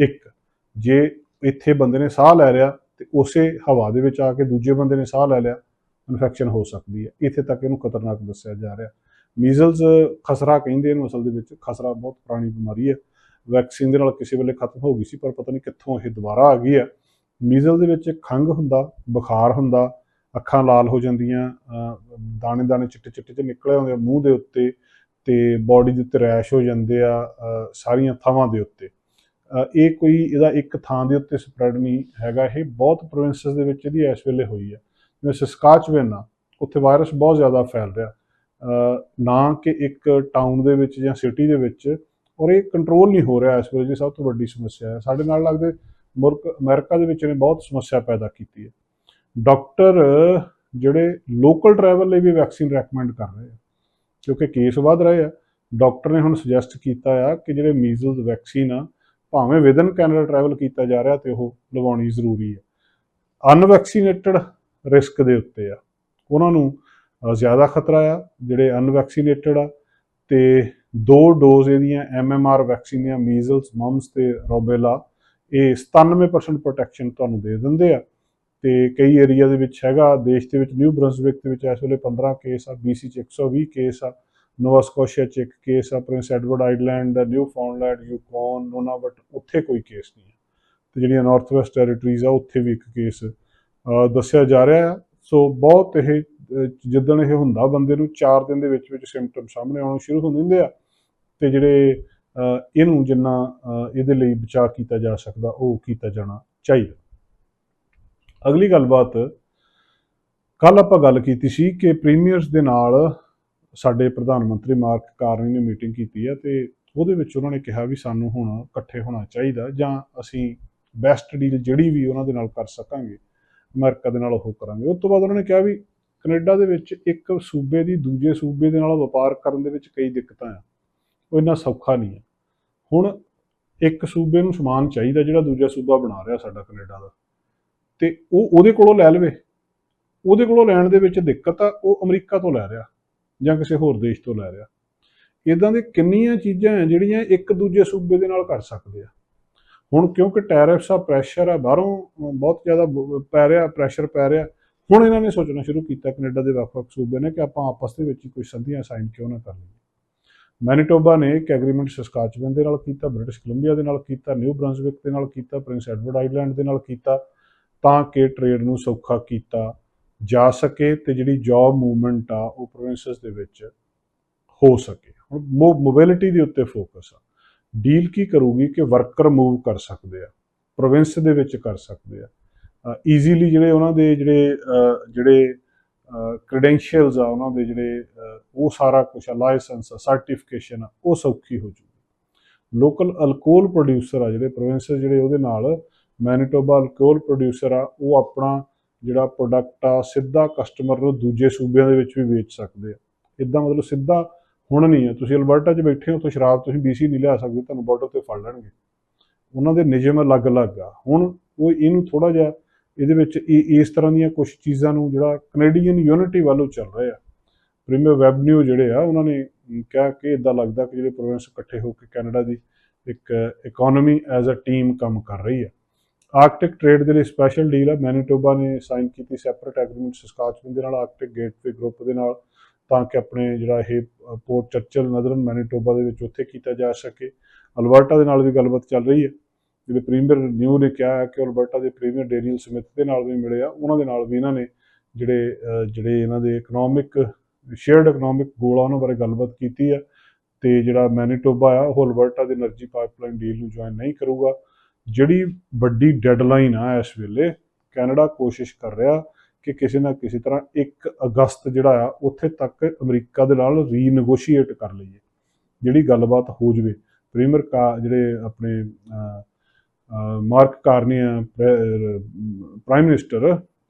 ਇੱਕ। ਜੇ ਇੱਥੇ ਬੰਦੇ ਨੇ ਸਾਹ ਲੈ ਰਿਹਾ ਤੇ ਉਸੇ ਹਵਾ ਦੇ ਵਿੱਚ ਆ ਕੇ ਦੂਜੇ ਬੰਦੇ ਨੇ ਸਾਹ ਲੈ ਲਿਆ ਇਨਫੈਕਸ਼ਨ ਹੋ ਸਕਦੀ ਹੈ। ਇੱਥੇ ਤੱਕ ਇਹਨੂੰ ਖਤਰਨਾਕ ਦੱਸਿਆ ਜਾ ਰਿਹਾ। ਮੀਜ਼ਲਸ ਖਸਰਾ ਕਹਿੰਦੇ ਇਹਨੂੰ ਅਸਲ ਦੇ ਵਿੱਚ, ਖਸਰਾ ਬਹੁਤ ਪੁਰਾਣੀ ਬਿਮਾਰੀ ਹੈ। ਵੈਕਸੀਨ ਦੇ ਨਾਲ ਕਿਸੇ ਵੇਲੇ ਖਤਮ ਹੋ ਗਈ ਸੀ, ਪਰ ਪਤਾ ਨਹੀਂ ਕਿੱਥੋਂ ਇਹ ਦੁਬਾਰਾ ਆ ਗਈ ਹੈ। ਮੀਜ਼ਲ ਦੇ ਵਿੱਚ ਖੰਘ ਹੁੰਦਾ, ਬੁਖਾਰ ਹੁੰਦਾ, ਅੱਖਾਂ ਲਾਲ ਹੋ ਜਾਂਦੀਆਂ ਦਾਣੇ ਦਾਣੇ ਚਿੱਟੇ ਚਿੱਟੇ ਜਿਹੇ ਨਿਕਲੇ ਆਉਂਦੇ ਮੂੰਹ ਦੇ ਉੱਤੇ ਤੇ ਬਾਡੀ ਦੇ ਉੱਤੇ ਰੈਸ਼ ਹੋ ਜਾਂਦੇ ਆ ਸਾਰੀਆਂ ਥਾਵਾਂ ਦੇ ਉੱਤੇ। ਇਹ ਕੋਈ ਇਹਦਾ ਇੱਕ ਥਾਂ ਦੇ ਉੱਤੇ ਸਪਰੈਡ ਨਹੀਂ ਹੈਗਾ। ਇਹ ਬਹੁਤ ਪ੍ਰੋਵਿੰਸਸ ਦੇ ਵਿੱਚ ਇਹਦੀ ਇਸ ਵੇਲੇ ਹੋਈ ਹੈ। ਜਿਵੇਂ ਸਸਕਾਚਵੇਨ ਆ, ਉੱਥੇ ਵਾਇਰਸ ਬਹੁਤ ਜ਼ਿਆਦਾ ਫੈਲ ਰਿਹਾ। ਨਾ ਕਿ ਇੱਕ ਟਾਊਨ ਦੇ ਵਿੱਚ ਜਾਂ ਸਿਟੀ ਦੇ ਵਿੱਚ ਔਰ ਇਹ ਕੰਟਰੋਲ ਨਹੀਂ ਹੋ ਰਿਹਾ ਇਸ ਵੇਲੇ ਜੀ ਸਭ ਤੋਂ ਵੱਡੀ ਸਮੱਸਿਆ ਹੈ। ਸਾਡੇ ਨਾਲ ਲੱਗਦੇ ਮੁਲਕ ਅਮਰੀਕਾ ਦੇ ਵਿੱਚ ਨੇ ਬਹੁਤ ਸਮੱਸਿਆ ਪੈਦਾ ਕੀਤੀ ਹੈ। ਡਾਕਟਰ ਜਿਹੜੇ ਲੋਕਲ ਟਰੈਵਲ ਲਈ ਵੀ ਵੈਕਸੀਨ ਰეკਮੈਂਡ ਕਰ ਰਹੇ ਆ, ਕਿਉਂਕਿ ਕੇਸ ਵੱਧ ਰਹੇ ਆ। ਡਾਕਟਰ ਨੇ ਹੁਣ ਸੁਜੈਸਟ ਕੀਤਾ ਆ ਕਿ ਜਿਹੜੇ ਮੀਜ਼ਲਸ ਵੈਕਸੀਨ ਆ ਭਾਵੇਂ ਵਿਦਨ ਕੈਨੇਡਾ ਟਰੈਵਲ ਕੀਤਾ ਜਾ ਰਿਹਾ ਤੇ ਉਹ ਲਵਾਉਣੀ ਜ਼ਰੂਰੀ ਹੈ। ਅਨਵੈਕਸੀਨੇਟਡ ਰਿਸਕ ਦੇ ਉੱਤੇ ਆ। ਉਹਨਾਂ ਨੂੰ ਜ਼ਿਆਦਾ ਖਤਰਾ ਆ, ਜਿਹੜੇ ਅਨਵੈਕਸੀਨੇਟਡ ਆ ਤੇ ਦੋ ਡੋਜ਼ ਇਹਦੀਆਂ ਐਮਐਮਆਰ ਵੈਕਸੀਨ ਦੀਆਂ ਮੀਜ਼ਲਸ ਮਮਸ ਤੇ ਰੋਬੇਲਾ ਇਹ 97% ਪ੍ਰੋਟੈਕਸ਼ਨ ਤੁਹਾਨੂੰ ਦੇ ਦਿੰਦੇ ਆ। ਤੇ ਕਈ ਏਰੀਆ ਦੇ ਵਿੱਚ ਹੈਗਾ, ਦੇਸ਼ ਦੇ ਵਿੱਚ ਨਿਊ ਬ੍ਰੰਸਵਿਕ ਦੇ ਵਿੱਚ ਇਸ ਵੇਲੇ 15 ਕੇਸ ਆ BC ਚ 120 ਕੇਸ ਆ। ਨੋਵਾ ਸਕੋਸ਼ੀਆ 'ਚ ਇੱਕ ਕੇਸ ਆ ਪ੍ਰਿੰਸ ਐਡਵਰਡ ਆਈਲੈਂਡ ਦਾ ਨਿਊ ਫਾਊਂਡਲੈਂਡ ਯੂਕੌਨ ਨੋਨਾਵਟ ਉੱਥੇ ਕੋਈ ਕੇਸ ਨਹੀਂ ਹੈ। ਤੇ ਜਿਹੜੀਆਂ ਨਾਰਥ ਵੈਸਟ ਟੈਰੀਟਰੀਜ਼ ਆ, ਉੱਥੇ ਵੀ ਇੱਕ ਕੇਸ ਦੱਸਿਆ ਜਾ ਰਿਹਾ ਹੈ। ਸੋ ਬਹੁਤ ਇਹ ਜਿੱਦਣ ਇਹ ਹੁੰਦਾ ਬੰਦੇ ਨੂੰ 4 ਦਿਨ ਦੇ ਵਿੱਚ ਵਿੱਚ ਸਿੰਪਟਮ ਸਾਹਮਣੇ ਆਉਣੇ ਸ਼ੁਰੂ ਹੋ ਜਾਂਦੇ ਆ। ਤੇ ਜਿਹੜੇ ਇਹਨੂੰ ਜਿੰਨਾ ਇਹਦੇ ਲਈ ਬਚਾਅ ਕੀਤਾ ਜਾ ਸਕਦਾ, ਉਹ ਕੀਤਾ ਜਾਣਾ ਚਾਹੀਦਾ। ਅਗਲੀ ਗੱਲਬਾਤ ਕੱਲ ਆਪਾਂ ਗੱਲ ਕੀਤੀ ਸੀ ਕਿ ਪ੍ਰੀਮੀਅਰਸ ਦੇ ਨਾਲ ਸਾਡੇ ਪ੍ਰਧਾਨ ਮੰਤਰੀ ਮਾਰਕ ਕਾਰਨੀ ਨੇ ਮੀਟਿੰਗ ਕੀਤੀ ਹੈ ਤੇ ਉਹਦੇ ਵਿੱਚ ਉਹਨਾਂ ਨੇ ਕਿਹਾ ਵੀ ਸਾਨੂੰ ਹੁਣ ਇਕੱਠੇ ਹੋਣਾ ਚਾਹੀਦਾ ਜਾਂ ਅਸੀਂ ਬੈਸਟ ਡੀਲ ਜਿਹੜੀ ਵੀ ਉਹਨਾਂ ਦੇ ਨਾਲ ਕਰ ਸਕਾਂਗੇ, ਅਮਰੀਕਾ ਦੇ ਨਾਲ ਉਹ ਕਰਾਂਗੇ। ਉਸ ਤੋਂ ਬਾਅਦ ਉਹਨਾਂ ਨੇ ਕਿਹਾ ਵੀ ਕੈਨੇਡਾ ਦੇ ਵਿੱਚ ਇੱਕ ਸੂਬੇ ਦੀ ਦੂਜੇ ਸੂਬੇ ਦੇ ਨਾਲ ਵਪਾਰ ਕਰਨ ਦੇ ਵਿੱਚ ਕਈ ਦਿੱਕਤਾਂ ਆ, ਉਹ ਇੰਨਾ ਸੌਖਾ ਨਹੀਂ ਹੈ ਹੁਣ ਇੱਕ ਸੂਬੇ ਨੂੰ ਸਮਾਨ ਚਾਹੀਦਾ ਜਿਹੜਾ ਦੂਜਾ ਸੂਬਾ ਬਣਾ ਰਿਹਾ ਸਾਡਾ ਕੈਨੇਡਾ ਦਾ, ਤੇ ਉਹ ਉਹਦੇ ਕੋਲੋਂ ਲੈ ਲਵੇ, ਉਹਦੇ ਕੋਲੋਂ ਲੈਣ ਦੇ ਵਿੱਚ ਦਿੱਕਤ ਆ, ਉਹ ਅਮਰੀਕਾ ਤੋਂ ਲੈ ਰਿਹਾ। ਜਾਂ ਕਿਸੇ ਹੋਰ ਦੇਸ਼ ਤੋਂ ਲੈ ਰਿਹਾ। ਇਦਾਂ ਦੇ ਕਿੰਨੀਆਂ ਚੀਜ਼ਾਂ ਹੈ ਜਿਹੜੀਆਂ ਇੱਕ ਦੂਜੇ ਸੂਬੇ ਦੇ ਨਾਲ ਕਰ ਸਕਦੇ ਆ। ਹੁਣ ਕਿਉਂਕਿ ਟੈਰਿਫਸ ਆ ਪ੍ਰੈਸ਼ਰ ਆ, ਬਾਹਰੋਂ ਬਹੁਤ ਜ਼ਿਆਦਾ ਪੈ ਰਿਹਾ ਪ੍ਰੈਸ਼ਰ ਪੈ ਰਿਹਾ। ਹੁਣ ਇਹਨਾਂ ਨੇ ਸੋਚਣਾ ਸ਼ੁਰੂ ਕੀਤਾ ਕੈਨੇਡਾ ਦੇ ਵੱਖ-ਵੱਖ ਸੂਬੇ ਨੇ ਕਿ ਆਪਾਂ ਆਪਸ ਦੇ ਵਿੱਚ ਹੀ ਕੋਈ ਸੰਧੀਆਂ ਸਾਈਨ ਕਿਉਂ ਨਾ ਕਰ ਲਈਏ। ਮੈਨੀਟੋਬਾ ਨੇ ਇੱਕ ਐਗਰੀਮੈਂਟ ਸਸਕਾਚਵਨ ਦੇ ਨਾਲ ਕੀਤਾ, ਬ੍ਰਿਟਿਸ਼ ਕੋਲੰਬੀਆ ਦੇ ਨਾਲ ਕੀਤਾ, ਨਿਊ ਬ੍ਰੰਸਵਿਕ ਦੇ ਨਾਲ ਕੀਤਾ ਪ੍ਰਿੰਸ ਐਡਵਰਡ ਆਈਲੈਂਡ ਦੇ ਨਾਲ ਕੀਤਾ, ਤਾਂ ਕਿ ਟ੍ਰੇਡ ਨੂੰ ਸੌਖਾ ਕੀਤਾ। ਜਾ ਸਕੇ ਤੇ ਜਿਹੜੀ ਜੌਬ ਮੂਵਮੈਂਟ ਆ ਉਹ ਪ੍ਰੋਵਿੰਸਸ ਦੇ ਵਿੱਚ ਹੋ ਸਕੇ। ਹੁਣ ਮੋਬਿਲਿਟੀ ਦੇ ਉੱਤੇ ਫੋਕਸ ਆ। ਡੀਲ ਕੀ ਕਰੂਗੀ ਕਿ ਵਰਕਰ ਮੂਵ ਕਰ ਸਕਦੇ ਆ ਪ੍ਰੋਵਿੰਸ ਦੇ ਵਿੱਚ ਕਰ ਸਕਦੇ ਆ। ਈਜ਼ੀਲੀ ਜਿਹੜੇ ਉਹਨਾਂ ਦੇ ਜਿਹੜੇ ਜਿਹੜੇ ਕ੍ਰੈਡੈਂਸ਼ੀਅਲਸ ਆ, ਉਹਨਾਂ ਦੇ ਜਿਹੜੇ ਉਹ ਸਾਰਾ ਕੁਝ ਆ ਲਾਇਸੈਂਸ ਆ ਸਰਟੀਫਿਕੇਸ਼ਨ ਆ, ਉਹ ਸੌਖੀ ਹੋ ਜੂਗੀ। ਲੋਕਲ ਅਲਕੋਹਲ ਪ੍ਰੋਡਿਊਸਰ ਆ ਜਿਹੜੇ ਪ੍ਰੋਵਿੰਸ ਜਿਹੜੇ ਉਹਦੇ ਨਾਲ ਮੈਨੀਟੋਬਾ ਅਲਕੋਹਲ ਪ੍ਰੋਡਿਊਸਰ ਆ, ਉਹ ਆਪਣਾ ਜਿਹੜਾ ਪ੍ਰੋਡਕਟ ਆ, ਸਿੱਧਾ ਕਸਟਮਰ ਨੂੰ ਦੂਜੇ ਸੂਬਿਆਂ ਦੇ ਵਿੱਚ ਵੀ ਵੇਚ ਸਕਦੇ ਆ। ਇਦਾਂ ਮਤਲਬ ਸਿੱਧਾ ਹੁਣ ਨਹੀਂ ਹੈ। ਤੁਸੀਂ ਅਲਬਰਟਾ 'ਚ ਬੈਠੇ ਹੋ ਤਾਂ ਸ਼ਰਾਬ ਤੁਸੀਂ BC ਨਹੀਂ ਲਿਆ ਸਕਦੇ, ਤੁਹਾਨੂੰ ਬਾਰਡਰ ਤੇ ਫੜ ਲੈਣਗੇ। ਉਹਨਾਂ ਦੇ ਨਿਯਮ ਅਲੱਗ-ਅਲੱਗ ਆ। ਹੁਣ ਉਹ ਇਹਨੂੰ ਥੋੜਾ ਜਿਹਾ ਇਹਦੇ ਵਿੱਚ ਇਹ, ਇਸ ਤਰ੍ਹਾਂ ਦੀਆਂ ਕੁਝ ਚੀਜ਼ਾਂ ਨੂੰ ਜਿਹੜਾ ਕੈਨੇਡੀਅਨ ਯੂਨਿਟੀ ਵੱਲੋਂ ਚੱਲ ਰਿਹਾ ਪ੍ਰੀਮੀਅਰ ਵੈਬ ਨਿਊ ਜਿਹੜੇ ਆ, ਉਹਨਾਂ ਨੇ ਕਿਹਾ ਕਿ ਇਦਾਂ ਲੱਗਦਾ ਕਿ ਜਿਹੜੇ ਪ੍ਰੋਵਿੰਸ ਇਕੱਠੇ ਹੋ ਕੇ ਕੈਨੇਡਾ ਦੀ ਇੱਕ ਇਕਨੋਮੀ ਐਜ਼ ਅ ਟੀਮ ਕੰਮ ਕਰ ਰਹੀ ਹੈ ਆਰਕਟਿਕ ਟ੍ਰੇਡ ਦੇ ਲਈ ਸਪੈਸ਼ਲ ਡੀਲ ਹੈ ਮੈਨੀਟੋਬਾ ਨੇ ਸਾਈਨ ਕੀਤੀ ਸੈਪਰੇਟ ਐਗਰੀਮੈਂਟ ਸਕਾਚਵਿਨ ਦੇ ਨਾਲ, ਆਰਕਟਿਕ ਗੇਟਵੇ ਗਰੁੱਪ ਦੇ ਨਾਲ, ਤਾਂ ਕਿ ਆਪਣੇ ਜਿਹੜਾ ਇਹ ਪੋਰਟ ਚਰਚਲ ਨਦਰਨ ਮੈਨੀਟੋਬਾ ਦੇ ਵਿੱਚ ਉੱਥੇ ਕੀਤਾ ਜਾ ਸਕੇ। ਅਲਬਰਟਾ ਦੇ ਨਾਲ ਵੀ ਗੱਲਬਾਤ ਚੱਲ ਰਹੀ ਹੈ ਜਿਹੜੇ ਪ੍ਰੀਮੀਅਰ ਨਿਊ ਨੇ ਕਿਹਾ ਹੈ ਕਿ ਅਲਬਰਟਾ ਦੇ ਪ੍ਰੀਮੀਅਰ ਡੇਨੀਅਲ ਸਮਿਥ ਦੇ ਨਾਲ ਵੀ ਮਿਲੇ ਆ। ਉਹਨਾਂ ਦੇ ਨਾਲ ਵੀ ਇਹਨਾਂ ਨੇ ਜਿਹੜੇ ਜਿਹੜੇ ਇਹਨਾਂ ਦੇ ਇਕਨੋਮਿਕ ਸ਼ੇਅਰਡ ਇਕਨੋਮਿਕ ਗੋਲ ਆ, ਉਹਨਾਂ ਬਾਰੇ ਗੱਲਬਾਤ ਕੀਤੀ ਹੈ ਤੇ ਜਿਹੜਾ ਮੈਨੀਟੋਬਾ ਆ, ਉਹ ਅਲਬਰਟਾ ਦੇ એનર્ਜੀ ਪਾਈਪਲਾਈਨ ਡੀਲ ਨੂੰ ਜੁਆਇਨ ਨਹੀਂ ਕਰੂਗਾ। ਜਿਹੜੀ ਵੱਡੀ ਡੈਡਲਾਈਨ ਆ ਇਸ ਵੇਲੇ, ਕੈਨੇਡਾ ਕੋਸ਼ਿਸ਼ ਕਰ ਰਿਹਾ ਕਿ ਕਿਸੇ ਨਾ ਕਿਸੇ ਤਰ੍ਹਾਂ 1 ਅਗਸਤ ਜਿਹੜਾ ਆ, ਉੱਥੇ ਤੱਕ ਅਮਰੀਕਾ ਦੇ ਨਾਲ ਰੀਨੈਗੋਸ਼ੀਏਟ ਕਰ ਲਈਏ। ਜਿਹੜੀ ਗੱਲਬਾਤ ਹੋ ਜਵੇ ਪ੍ਰੀਮੀਅਰ ਕਾ ਜਿਹੜੇ ਆਪਣੇ ਮਾਰਕ ਕਾਰਨੀ ਆ ਪ੍ਰਾਈਮ ਮਿਨਿਸਟਰ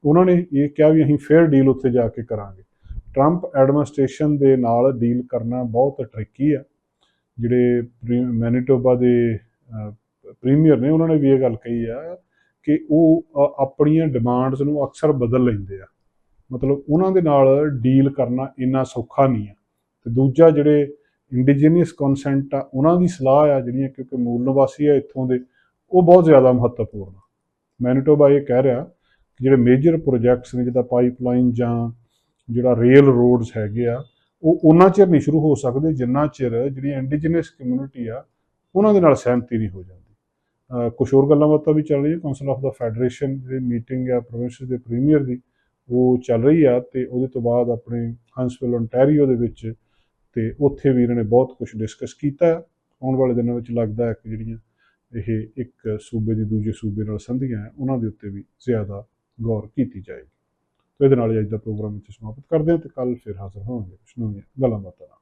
ਉਹਨਾਂ ਨੇ ਇਹ ਕਿਹਾ ਵੀ ਅਸੀਂ ਫੇਅਰ ਡੀਲ ਉੱਥੇ ਜਾ ਕੇ ਕਰਾਂਗੇ। ਟਰੰਪ ਐਡਮਿਨਿਸਟ੍ਰੇਸ਼ਨ ਦੇ ਨਾਲ ਡੀਲ ਕਰਨਾ ਬਹੁਤ ਟ੍ਰਿਕੀ ਆ। ਜਿਹੜੇ ਮੈਨੀਟੋਬਾ ਦੇ ਪ੍ਰੀਮੀਅਰ ਨੇ, ਉਹਨਾਂ ਨੇ ਵੀ ਇਹ ਗੱਲ ਕਹੀ ਆ ਕਿ ਉਹ ਆਪਣੀਆਂ ਡਿਮਾਂਡਸ ਨੂੰ ਅਕਸਰ ਬਦਲ ਲੈਂਦੇ ਆ। ਮਤਲਬ ਉਹਨਾਂ ਦੇ ਨਾਲ ਡੀਲ ਕਰਨਾ ਇੰਨਾ ਸੌਖਾ ਨਹੀਂ ਆ। ਤੇ ਦੂਜਾ ਜਿਹੜੇ ਇੰਡੀਜੀਨੀਅਸ ਕਨਸੈਂਟ ਆ, ਉਹਨਾਂ ਦੀ ਸਲਾਹ ਆ ਜਿਹੜੀਆਂ, ਕਿਉਂਕਿ ਮੂਲ ਨਿਵਾਸੀ ਆ ਇੱਥੋਂ ਦੇ, ਉਹ ਬਹੁਤ ਜ਼ਿਆਦਾ ਮਹੱਤਵਪੂਰਨ ਆ। ਮੈਨੀਟੋਬਾ ਇਹ ਕਹਿ ਰਿਹਾ ਕਿ ਜਿਹੜੇ ਮੇਜਰ ਪ੍ਰੋਜੈਕਟਸ ਨੇ, ਜਿੱਦਾਂ ਪਾਈਪਲਾਈਨ ਜਾਂ ਜਿਹੜਾ ਰੇਲ ਰੋਡਸ ਹੈਗੇ ਆ, ਉਹ ਉਹਨਾਂ ਚਿਰ ਨਹੀਂ ਸ਼ੁਰੂ ਹੋ ਸਕਦੇ, ਜਿੰਨਾ ਚਿਰ ਜਿਹੜੀ ਇੰਡੀਜੀਨਸ ਕਮਿਊਨਿਟੀ ਆ, ਉਹਨਾਂ ਦੇ ਨਾਲ ਸਹਿਮਤੀ ਨਹੀਂ ਹੋ ਜਾਂਦੀ। ਕੁਝ ਹੋਰ ਗੱਲਾਂ ਬਾਤਾਂ ਵੀ ਚੱਲ ਰਹੀਆਂ ਕਾਉਂਸਲ ਆਫ ਦਾ ਫੈਡਰੇਸ਼ਨ ਜਿਹੜੀ ਮੀਟਿੰਗ ਆ ਪ੍ਰੋਵਿੰਸ ਦੇ ਪ੍ਰੀਮੀਅਰ ਦੀ, ਉਹ ਚੱਲ ਰਹੀ ਆ ਤੇ ਉਹਦੇ ਤੋਂ ਬਾਅਦ ਆਪਣੇ ਹੰਸਵਿਲ ontario ਦੇ ਵਿੱਚ ਤੇ ਉੱਥੇ ਵੀ ਇਹਨਾਂ ਨੇ ਬਹੁਤ ਕੁਝ ਡਿਸਕਸ ਕੀਤਾ। ਆਉਣ ਵਾਲੇ ਦਿਨਾਂ ਵਿੱਚ ਲੱਗਦਾ ਹੈ ਕਿ ਜਿਹੜੀਆਂ ਇਹ ਇੱਕ ਸੂਬੇ ਦੀ ਦੂਜੇ ਸੂਬੇ ਨਾਲ ਸੰਧੀਆਂ ਹੈ, ਉਹਨਾਂ ਦੇ ਉੱਤੇ ਵੀ ਜ਼ਿਆਦਾ ਗੌਰ ਕੀਤੀ ਜਾਏਗੀ। ਤੋ ਇਹਦੇ ਨਾਲ ਹੀ ਅੱਜ ਦਾ ਪ੍ਰੋਗਰਾਮ ਇੱਥੇ ਸਮਾਪਤ ਕਰਦੇ ਹਾਂ ਤੇ ਕੱਲ ਫਿਰ ਹਾਜ਼ਰ ਹੋਵਾਂਗੇ ਕੁਝ ਨਵੀਆਂ ਗੱਲਾਂ ਬਾਤਾਂ ਨਾਲ।